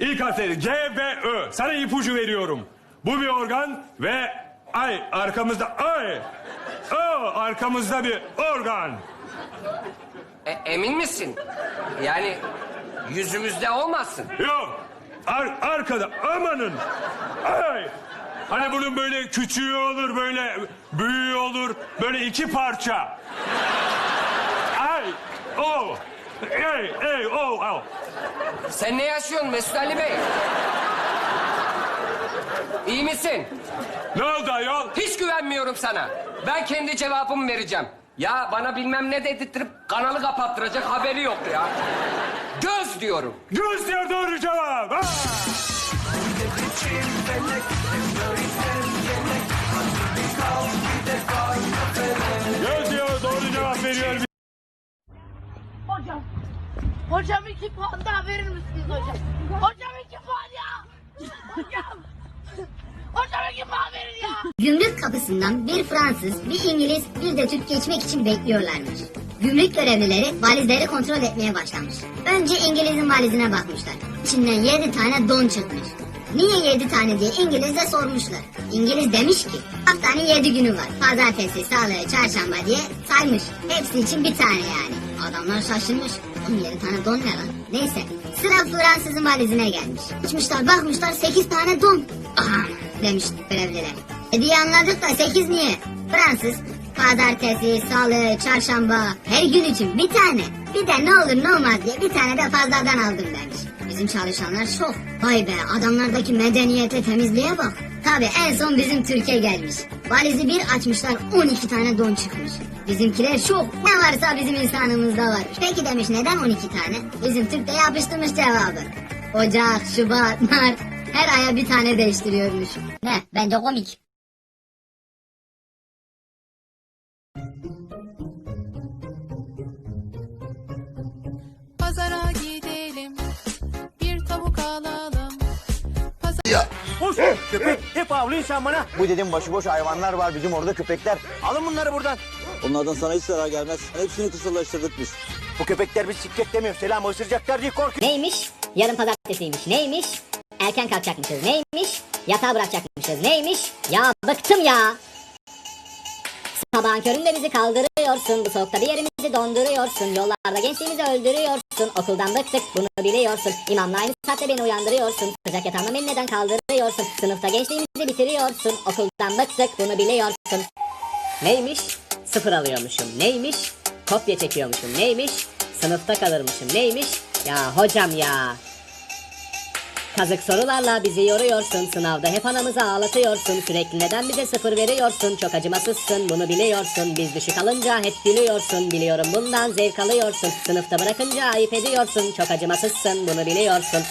İlk harfleri C ve Ö. Sana ipucu veriyorum. Bu bir organ ve ay arkamızda ay. O arkamızda bir organ. E, emin misin? Yani yüzümüzde olmasın. Yok. Ar- arkada amanın. Ay. Hani bunun böyle küçüğü olur, böyle büyüğü olur. Böyle iki parça. Ay. O. Ey, ey, o, o. Sen ne yaşıyorsun Mesut Ali Bey? İyi misin? Ne oldu ayol? Hiç güvenmiyorum sana. Ben kendi cevabımı vereceğim. Ya bana bilmem ne dedirttirip kanalı kapattıracak haberi yok ya. Göz diyorum. Göz diyor doğru cevap. Ha! Hocam iki puan daha verir misiniz hocam? Hocam iki puan ya. Hocam. Hocam iki puan verin ya. Gümrük kapısından bir Fransız, bir İngiliz, bir de Türk geçmek için bekliyorlarmış. Gümrük görevlileri valizleri kontrol etmeye başlamış. Önce İngiliz'in valizine bakmışlar. İçinden yedi tane don çıkmış. Niye yedi tane diye İngiliz'e sormuşlar. İngiliz demiş ki haftanın yedi günü var. Pazartesi, salı, çarşamba diye saymış. Hepsi için bir tane yani. Adamlar şaşırmış. Oğlum yedi tane don ne lan? Neyse sıra Fransız'ın valizine gelmiş. Açmışlar bakmışlar sekiz tane don. Aha demiş görevliler. E diye anladık da sekiz niye? Fransız pazartesi, salı, çarşamba her gün için bir tane. Bir de ne olur ne olmaz diye bir tane de fazladan aldım demiş. Bizim çalışanlar şok. Vay be adamlardaki medeniyete temizliğe bak. Tabi en son bizim Türkiye gelmiş. Valizi bir açmışlar 12 tane don çıkmış. Bizimkiler şok. Ne varsa bizim insanımızda var. Peki demiş neden 12 tane? Bizim Türk de yapıştırmış cevabı. Ocak, Şubat, Mart her aya bir tane değiştiriyormuş. Ne? Bence komik. Pazara köpek hep avlıyorsun sen bana. Bu dedim başıboş hayvanlar var bizim orada köpekler. Alın bunları buradan. Onlardan sana hiç zarar gelmez. Hepsini kısırlaştırdık biz. Bu köpekler biz siklet demiyor. Selam ısıracaklar diye korkuyor. Neymiş? Yarın pazartesiymiş. Neymiş? Erken kalkacakmışız. Neymiş? Yatağa bırakacakmışız. Neymiş? Ya bıktım ya. Sabahın köründe bizi kaldırıyorsun. Bu soğukta bir yerimizi donduruyorsun. Yollarda gençliğimizi öldürüyorsun. Okuldan bıktık bunu biliyorsun. İmamla aynı saatte beni uyandırıyorsun. Sıcak yatağımda beni neden kaldırıyorsun? Sınıfta gençliğimizi bitiriyorsun. Okuldan bıktık bunu biliyorsun. Neymiş? Sıfır alıyormuşum. Neymiş? Kopya çekiyormuşum. Neymiş? Sınıfta kalırmışım. Neymiş? Ya hocam ya. Kazık sorularla bizi yoruyorsun. Sınavda hep anamızı ağlatıyorsun. Sürekli neden bize sıfır veriyorsun? Çok acımasızsın bunu biliyorsun. Biz düşük alınca hep gülüyorsun. Biliyorum bundan zevk alıyorsun. Sınıfta bırakınca ayıp ediyorsun. Çok acımasızsın bunu biliyorsun.